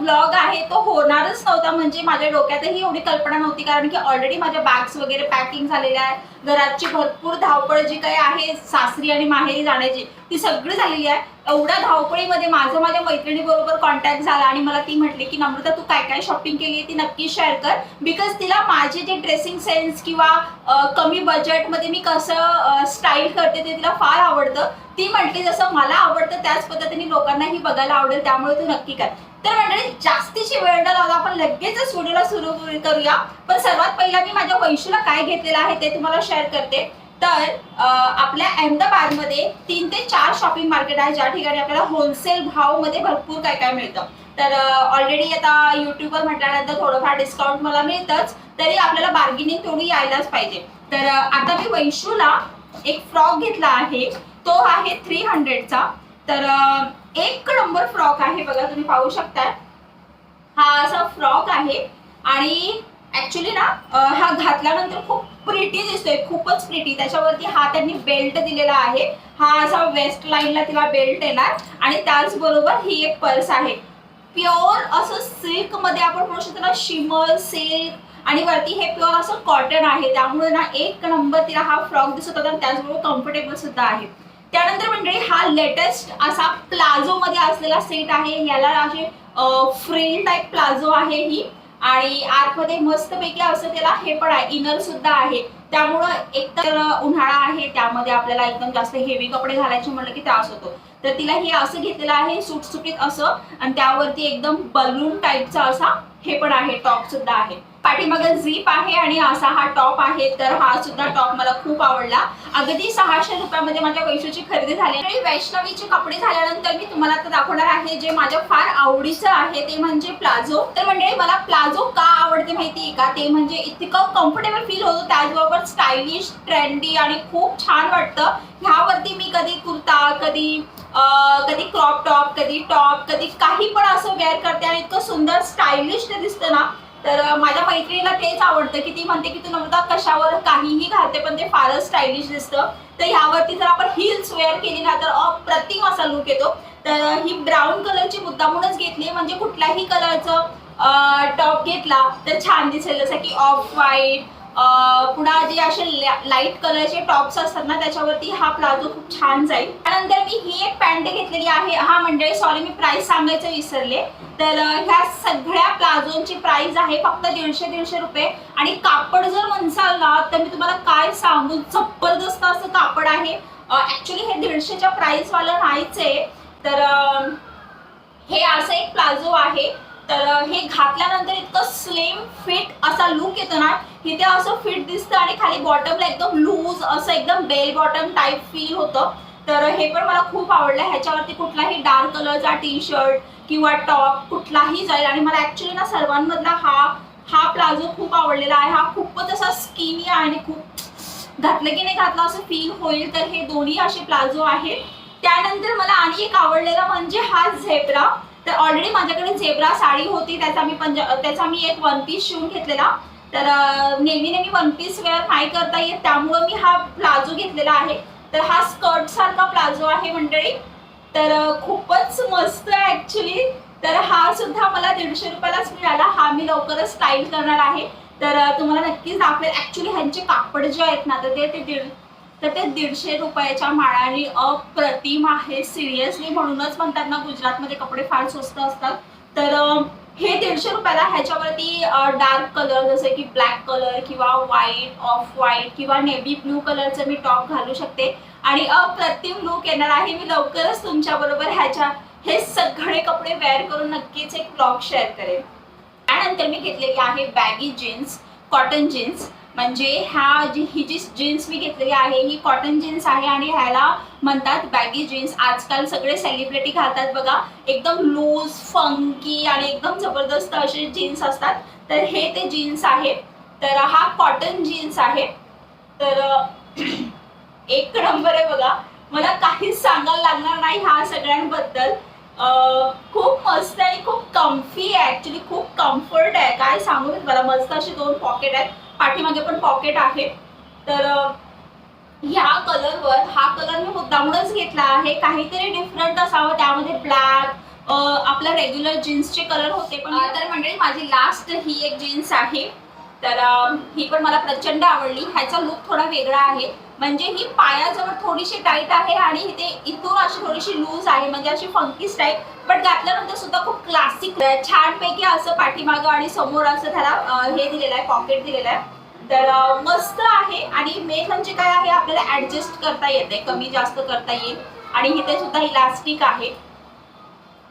Blog आहे तो होणारच नव्हता. म्हणजे माझ्या डोक्यातही एवढी कल्पना नव्हती कारण की ऑलरेडी माझ्या बॅग्स वगैरे पॅकिंग झालेल्या आहे घराची भरपूर धावपळ जी काही आहे सासरी आणि माहेरी जाण्याची ती सगळी झालेली आहे. एवढ्या धावपळीमध्ये माझं माझ्या मैत्रिणीबरोबर कॉन्टॅक्ट झाला आणि मला ती म्हटली की नम्रता तू काय काय शॉपिंग केली आहे ती नक्की शेअर कर. बिकॉज तिला माझे जे ड्रेसिंग सेन्स किंवा कमी बजेटमध्ये मी कसं स्टाईल करते ते तिला फार आवडतं. ती म्हटली जसं मला आवडतं त्याच पद्धतीने लोकांनाही बघायला आवडेल त्यामुळे तू नक्की कर. तर मंडळी जास्तीची वेळ न लावता आपण लगेचच व्हिडिओला सुरू करूया. पण सर्वात पहिला मी माझ्या वैशूला काय घेतलेलं आहे ते तुम्हाला शेअर करते. तर आपल्या अहमदाबादमध्ये तीन ते चार शॉपिंग मार्केट आहे. ज्या ठिकाणी आपल्याला होलसेल भावमध्ये भरपूर काय काय मिळतं. तर ऑलरेडी आता युट्यूबवर म्हटल्यानंतर थोडंफार डिस्काउंट मला मिळतंच. तरी आपल्याला बार्गेनिंग थोडी यायलाच पाहिजे. तर आता मी वैशूला एक फ्रॉक घेतला आहे. तो आहे थ्री हंड्रेडचा तर एक नंबर फ्रॉक आहे बघा तुम्ही पाहू शकताय. हा असा फ्रॉक आहे. आणि ऍक्च्युली ना हा घातल्यानंतर खूप प्रिटी दिसतोय खूपच प्रिटी त्याच्यावरती हा त्यांनी बेल्ट दिलेला आहे. हा असा वेस्ट लाईनला तिला बेल्ट येणार. आणि त्याचबरोबर ही एक पर्स आहे. प्युअर असं सिल्कमध्ये आपण म्हणू शकतो ना शिमर सिल्क आणि वरती हे प्युअर असं कॉटन आहे. त्यामुळे ना एक नंबर तिला हा फ्रॉक दिसत होता आणि त्याचबरोबर कम्फर्टेबल सुद्धा आहे. त्यानंतर मंडळी हा लेटेस्ट असा प्लाझो मध्ये असलेला सेट आहे. याला असे फ्रेल टाईप प्लाझो आहे ही. आणि आतमध्ये मस्तपैकी असं त्याला हे पण आहे इनर सुद्धा आहे. त्यामुळं एकतर उन्हाळा आहे त्यामध्ये आपल्याला एकदम जास्त हेवी कपडे घालायचे म्हणलं की त्रास होतो. तर तिला हे असं घेतलेलं आहे सुटसुटीत असं. आणि त्यावरती एकदम बलून टाईपचा असा हे पण आहे टॉप सुद्धा आहे. पाठीमागं झीप आहे आणि असा हा टॉप आहे तर हा सुद्धा टॉप मला खूप आवडला. अगदी सहाशे रुपयामध्ये माझ्या वैशूची खरेदी झाली. आणि वैष्णवीचे कपडे झाल्यानंतर मी तुम्हाला आता दाखवणार आहे जे माझ्या फार आवडीचं आहे ते म्हणजे प्लाझो. तर म्हणजे मला प्लाझो का आवडते माहिती आहे का? ते म्हणजे इतकं कम्फर्टेबल फील होतो त्याचबरोबर स्टायलिश ट्रेंडी आणि खूप छान वाटतं. ह्यावरती मी कधी कुर्ता कधी कधी क्रॉप टॉप कधी टॉप कधी काही पण असं वेअर करते आणि इतकं सुंदर स्टायलिश ते दिसतं ना तर माझ्या मैत्रिणीला तेच आवडतं की ती म्हणते की तू नमता कशावर काहीही घालते पण ते फारच स्टायलिश दिसतं. तर ह्यावरती जर आपण हिल्स वेअर केली ना तर अप्रतिम असा लुक येतो. तर ही ब्राऊन कलरची मुद्दामूनच घेतली म्हणजे कुठल्याही कलरचं टॉप घेतला तर छान दिसेल. जसं की ऑफ व्हाईट पुन्हा जे असे लाइट कलरचे टॉप्स असतात ना त्याच्यावरती हा प्लाझो खूप छान जाईल. त्यानंतर मी ही एक पॅन्ट घेतलेली आहे. हा मंडळी सॉरी मी प्राइस सांगायचं विसरले. तर ह्या सगळ्या प्लाझोंची प्राइस आहे फक्त दीडशे दीडशे रुपये. आणि कापड जर म्हणसाल ना तर मी तुम्हाला काय सांगू? जबरदस्त असं कापड आहे. ऍक्च्युली हे दीडशेच्या प्राईसवालं नाहीच आहे. तर हे असं एक प्लाझो आहे. तर हे घातल्यानंतर इतकं स्लिम फिट असा लुक येतो ना इथे असं फिट दिसतं आणि खाली बॉटमला एकदम लूज असं एकदम बेल बॉटम टाईप फील होतं. तर हे पण मला खूप आवडलं. ह्याच्यावरती कुठलाही डार्क कलरचा टी शर्ट किंवा टॉप कुठलाही जाईल. आणि मला ऍक्च्युली ना सर्वांमधला हा हा प्लाझो खूप आवडलेला आहे. हा खूपच असा स्किनी आहे आणि खूप घातलं की नाही घातलं असं फील होईल. तर हे दोन्ही असे प्लाझो आहेत. त्यानंतर मला आणि एक आवडलेला म्हणजे हा झेब्रा तर ऑलरेडी माझ्याकडे झेब्रा साडी होती त्याचा मी पंजा त्याचा मी एक वन पीस शिवून घेतलेला. तर नेहमी नेहमी वन पीस वेअर नाही करता येत त्यामुळं मी हा प्लाझो घेतलेला आहे. तर हा स्कर्ट सारखा प्लाझो आहे मंडळी. तर खूपच मस्त आहे ॲक्च्युली तर हा सुद्धा मला दीडशे रुपयालाच मिळाला. हा मी लवकरच स्टाईल करणार आहे. तर तुम्हाला नक्कीच दाखवेल. ॲक्च्युली ह्यांचे कापड जे आहेत ना तर ते ते दीड तर ते दीडशे रुपयाच्या माळाने अप्रतिम आहे. सिरियसली म्हणूनच म्हणतात ना गुजरातमध्ये कपडे फार स्वस्त असतात. तर हे दीडशे रुपयाला ह्याच्यावरती डार्क कलर जसे की ब्लॅक कलर किंवा व्हाईट ऑफ व्हाईट किंवा नेव्ही ब्लू कलरचं मी टॉप घालू शकते. आणि अप्रतिम लुक येणार आहे. मी लवकरच तुमच्या बरोबर ह्याच्या हे सगळे कपडे वेअर करून नक्कीच एक ब्लॉग शेअर करेन. त्यानंतर मी घेतलेली आहे बॅगी जीन्स कॉटन जीन्स म्हणजे ह्या जी ही जी जीन्स मी घेतलेली आहे ही कॉटन जीन्स आहे आणि ह्याला म्हणतात बॅगी जीन्स आजकाल सगळे सेलिब्रिटी घालतात बघा. एकदम लूज फंकी आणि एकदम जबरदस्त असे जीन्स असतात. तर हे ते जीन्स आहे. तर हा कॉटन जीन्स आहे. तर एक नंबर आहे बघा. मला काहीच सांगायला लागणार नाही ह्या सगळ्यांबद्दल. खूप मस्त आहे खूप कम्फी आहे. ॲक्च्युली खूप कम्फर्ट आहे. काय सांगू मी मला मस्त असे दोन पॉकेट आहेत. पाठीमागे पण पॉकेट आहे. तर ह्या कलरवर हा कलर मी मुद्दामूनच घेतला आहे. काहीतरी डिफरंट असावं त्यामध्ये ब्लॅक आपल्या रेग्युलर जीन्सचे कलर होते पण तर मंडळी माझी लास्ट ही एक जीन्स आहे. तर ही पण मला प्रचंड आवडली. ह्याचा लुक थोडा वेगळा आहे. म्हणजे ही पायाजवळ थोडीशी टाईट आहे आणि इथे इथून अशी थोडीशी लूज आहे. म्हणजे अशी फंकीस टाईप पण घातल्यानंतर सुद्धा खूप क्लासिक छानपैकी असं पाठीमागं आणि समोर असं त्याला हे दिलेलं आहे पॉकेट दिलेलं आहे. तर मस्त आहे. आणि मेन म्हणजे काय आहे? आपल्याला ऍडजस्ट करता येते कमी जास्त करता येईल. आणि इथे सुद्धा इलास्टिक आहे.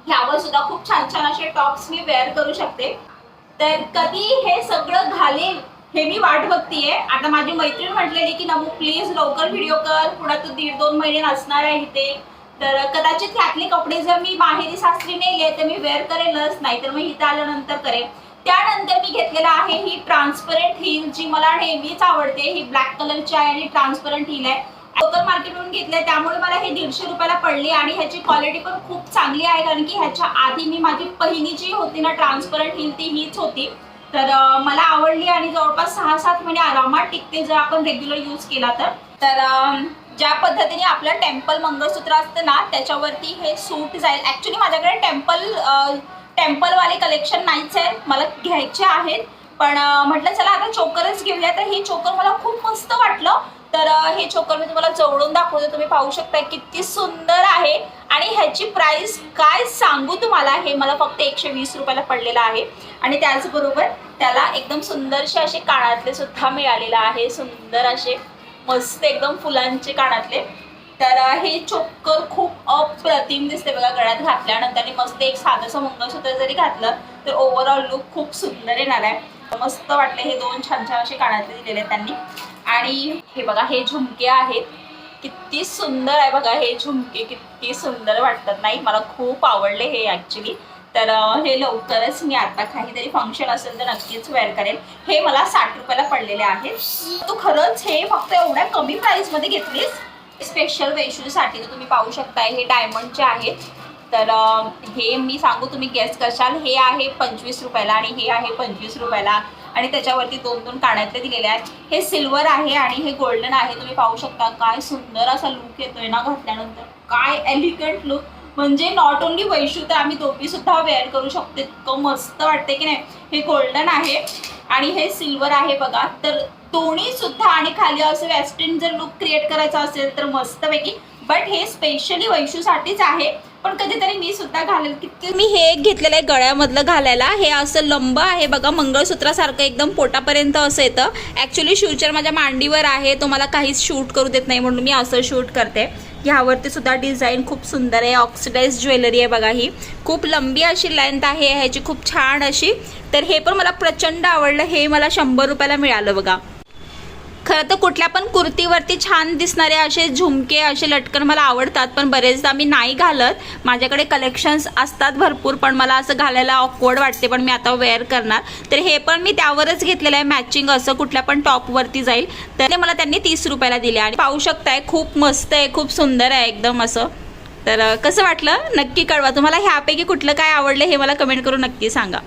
ह्यावर सुद्धा खूप छान छान असे टॉप्स मी वेअर करू शकते. तर कधी हे सगळं घालेल हे मी वाट बघतीये. आता माझी मैत्रीण म्हटलेली की नमू प्लीज लवकर व्हिडिओ कर. पुढे तू दीड दोन महिने नसणार आहे इथे. तर कदाचित त्यातले कपडे जर मी माहेरी सासरी नेले तर मी वेअर करेलच नाही तर मग इथं आल्यानंतर करेन. त्यानंतर मी घेतलेला आहे ही ट्रान्सपरंट हिल जी मला नेहमीच आवडते. ही ब्लॅक कलरची आहे आणि ट्रान्सपरंट हिल आहे. लोकल मार्केटवरून घेतलंय. त्यामुळे मला हे दीडशे रुपयाला पडली आणि ह्याची क्वालिटी पण खूप चांगली आहे कारण की ह्याच्या आधी मी माझी पहिली जी होती ना ट्रान्सपरंट हिल ती हीच होती. तर मला आवडली आणि जवळपास सहा सात महिने आरामात टिकते जर आपण रेग्युलर यूज केला तर. तर ज्या पद्धतीने आपलं टेम्पल मंगळसूत्र असतं ना त्याच्यावरती हे सूट जाईल. ॲक्च्युली माझ्याकडे टेम्पल टेम्पलवाले कलेक्शन नाहीच आहे. मला घ्यायचे आहेत. पण म्हटलं चला आता चोकरच घेऊया. तर हे चोकर मला खूप मस्त वाटलं. तर हे चोकर मी तुम्हाला जवळून दाखवते. तुम्ही पाहू शकता किती सुंदर आहे. आणि ह्याची प्राइस काय सांगू तुम्हाला? हे मला फक्त एकशे वीस रुपयाला पडलेलं आहे. आणि त्याचबरोबर त्याला एकदम सुंदरसे असे कानातले सुद्धा मिळालेलं आहे. सुंदर असे मस्त एकदम फुलांचे कानातले. तर हे चोकर खूप अप्रतिम दिसते बघा गळ्यात घातल्यानंतर. मस्त एक साधंसं मंगळसूत्र जरी घातलं तर ओव्हरऑल लुक खूप सुंदर येणार आहे. मस्त वाटले हे दोन छान छान असे कानातले दिलेले आहेत त्यांनी. आणि हे बघा हे झुमके आहेत. किती सुंदर आहे बघा हे झुमके किती सुंदर वाटतात नाही? मला खूप आवडले हे ॲक्च्युली तर हे लवकरच मी आता काहीतरी फंक्शन असेल तर नक्कीच वेअर करेल हे मला साठ रुपयाला पडलेले आहेत. तू खरंच हे फक्त एवढ्या कमी प्राईसमध्ये घेतलीस? स्पेशल वेशूसाठी तर तुम्ही पाहू शकताय हे डायमंडचे आहेत. तर हे मी सांगू तुम्ही गेस्ट करशाल. हे आहे पंचवीस रुपयाला आणि हे आहे पंचवीस रुपयाला. आणि त्याच्यावरती दोन दोन काण्यातले दिलेले आहेत. हे सिल्वर आहे आणि हे गोल्डन आहे. तुम्ही पाहू शकता काय सुंदर असा लुक येतोय ना घातल्यानंतर. काय एलिगंट लुक म्हणजे नॉट ओन्ली वैशू तर आम्ही दोघी सुद्धा वेअर करू शकतो. इतकं मस्त वाटते की नाही. हे गोल्डन आहे आणि हे सिल्वर आहे बघा. तर दोन्ही सुद्धा आणि खाली असं वेस्टर्न जर लुक क्रिएट करायचा असेल तर मस्तपैकी. बट हे स्पेशली वैशूसाठीच आहे. पण कधीतरी मी सुद्धा घालेल किती मी हे एक घेतलेलं आहे गळ्यामधलं घालायला. हे असं लंब आहे बघा मंगळसूत्रासारखं एकदम पोटापर्यंत असं येतं. ॲक्च्युली फ्युचर माझ्या मांडीवर आहे तो मला काहीच शूट करू देत नाही म्हणून मी असं शूट करते. ह्यावरती सुद्धा डिझाईन खूप सुंदर आहे ऑक्सिडाईज ज्वेलरी आहे बघा ही. खूप लंबी अशी लेंथ आहे ह्याची खूप छान अशी. तर हे पण मला प्रचंड आवडलं हे मला शंभर रुपयाला मिळालं बघा. खरं तर कुठल्या पण कुर्तीवरती छान दिसणारे असे झुमके असे लटकन मला आवडतात पण बरेचदा मी नाही घालत. माझ्याकडे कलेक्शन्स असतात भरपूर पण मला असं घालायला ऑकवर्ड वाटते पण मी आता वेअर करणार. तर हे पण मी त्यावरच घेतलेलं आहे मॅचिंग असं कुठल्या पण टॉपवरती जाईल. तर ते मला त्यांनी तीस रुपयाला दिले आणि पाहू शकताय खूप मस्त आहे खूप सुंदर आहे एकदम असं. तर कसं वाटलं? नक्की कळवा. तुम्हाला ह्यापैकी कुठलं काय आवडलं हे मला कमेंट करून नक्की सांगा.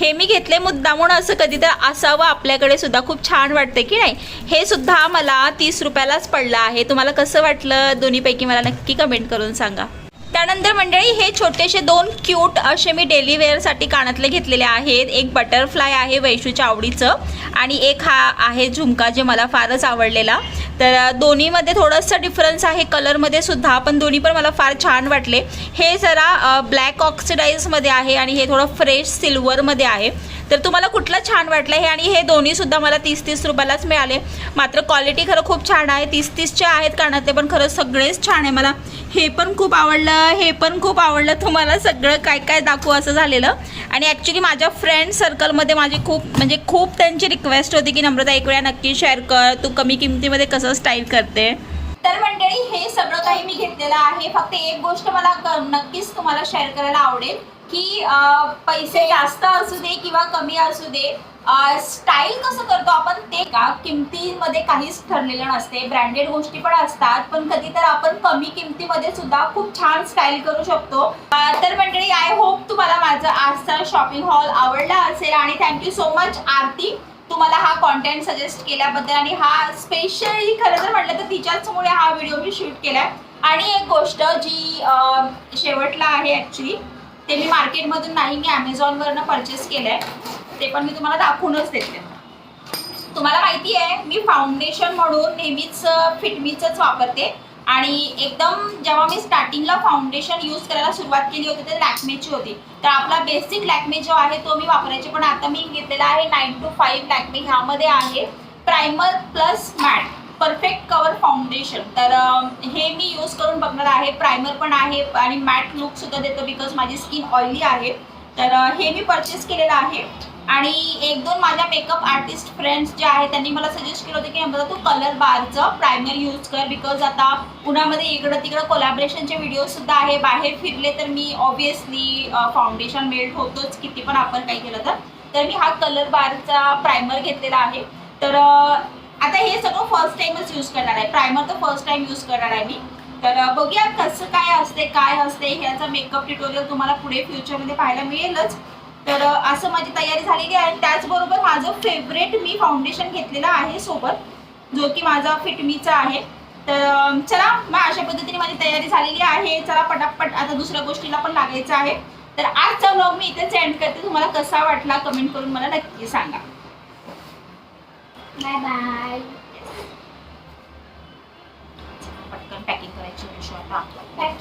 हे मी घेतले मुद्दामून असं कधी तर असावं आपल्याकडे सुद्धा खूप छान वाटते की नाही? हे सुद्धा मला तीस रुपयालाच पडलं आहे. तुम्हाला कसं वाटलं? दोन्हीपैकी मला नक्की कमेंट करून सांगा. त्यानंतर मंडळी हे छोटेसे दोन क्यूट असे मी डेली वेअरसाठी कानातले घेतलेले आहेत. एक बटरफ्लाय आहे वैशूच्या आवडीचं आणि एक हा आहे झुमका जे मला फारच आवडलेला. तर दोन्हीमध्ये थोडंसं डिफरन्स आहे. कलरमध्ये सुद्धा पण दोन्ही पण मला फार छान वाटले. हे जरा ब्लॅक ऑक्सिडाईजमध्ये आहे आणि हे थोडं फ्रेश सिल्वरमध्ये आहे. तर तुम्हाला कुठलं छान वाटलं हे? आणि हे दोन्ही सुद्धा मला तीस तीस रुपयालाच मिळाले. मात्र क्वालिटी खरं खूप छान आहे. तीस तीसचे आहेत कानातले पण खरं सगळेच छान आहे मला. हे पण खूप आवडलं हे पण खूप आवडलं. तुम्हाला सगळं काय काय दाखवू असं झालेलं. आणि ॲक्च्युली माझ्या फ्रेंड सर्कलमध्ये माझी खूप म्हणजे खूप त्यांची रिक्वेस्ट होती की नम्रता एक वेळा नक्की शेअर कर. तू कमी किमतीमध्ये कसं स्टाईल करते? तर मंडळी हे सगळं काही मी घेतलेलं आहे. फक्त एक गोष्ट मला नक्कीच तुम्हाला शेअर करायला आवडेल. की पैसे जास्त असू दे किंवा कमी असू दे स्टाईल कसं करतो आपण ते का? किमतीमध्ये काहीच ठरलेलं नसते. ब्रँडेड गोष्टी पण असतात पण कधी तर आपण कमी किमतीमध्ये सुद्धा खूप छान स्टाईल करू शकतो. तर मंडळी आय होप तुम्हाला माझं आजचा शॉपिंग हॉल आवडला असेल आणि थँक्यू सो मच आरती. तुम्हाला हा कॉन्टेंट सजेस्ट केल्याबद्दल आणि हा स्पेशली खरं तर म्हटलं तर तिच्याचमुळे हा व्हिडिओ मी शूट केला आणि एक गोष्ट जी शेवटला आहे ॲक्च्युली ते मी मार्केटमधून नाही मी ॲमेझॉनवरनं परचेस केलं आहे ते पण मी तुम्हाला दाखवूनच देते. तुम्हाला माहिती आहे मी फाउंडेशन म्हणून नेहमीच फिटमीचंच वापरते. आणि एकदम जेव्हा मी स्टार्टिंगला फाउंडेशन यूज करायला सुरुवात केली होती तर लॅक्मेची होती. तर आपला बेसिक लॅक्मे जो आहे तो मी वापरायचे. पण आता मी घेतलेला आहे नाईन टू फाईव्ह लॅक्मे ह्यामध्ये आहे. Primer plus matte perfect cover foundation तर हे मी यूज करून बघणार आहे. प्रायमर पण आहे आणि मॅट लुक सुद्धा देतो बिकॉज माझी स्किन ऑइली आहे. तर हे मी परचेस केलेलं आहे. आणि एक दोन माझ्या मेकअप आर्टिस्ट फ्रेंड्स जे आहेत त्यांनी मला सजेस्ट केलं होतं की नम्रता तू कलर बारचं प्रायमर यूज कर बिकॉज आता उन्हामध्ये इकडं तिकडं कोलॅबरेशनचे व्हिडिओसुद्धा आहे. बाहेर फिरले तर मी ऑब्विसली फाउंडेशन मेल्ट होतोच किती पण आपण काही केलं तर. तर मी हा कलर बारचा प्रायमर घेतलेला आहे. तर आता हे सगळं फर्स्ट टाइमच यूज करणार आहे. प्रायमर तर फर्स्ट टाइम यूज करणार आहे मी. तर बघूया कसं काय असते काय असते ह्याचा मेकअप ट्युटोरियल तुम्हाला पुढे फ्युचरमध्ये पाहायला मिळेलच. तर असं माझी तयारी झालेली आहे. त्याचबरोबर माझं फेवरेट मी फाउंडेशन घेतलेलं आहे सोबत जो की माझा फिटमीचा आहे. तर चला मग अशा पद्धतीने माझी तयारी झालेली आहे. चला पटापट आता दुसऱ्या गोष्टीला पण लागायचं आहे. तर आजचा व्लॉग मी इथेच एंड करते. तुम्हाला कसा वाटला कमेंट करून मला नक्की सांगा. बाय बाय पटकन पॅकिंग करायची विषय आता पॅकिंग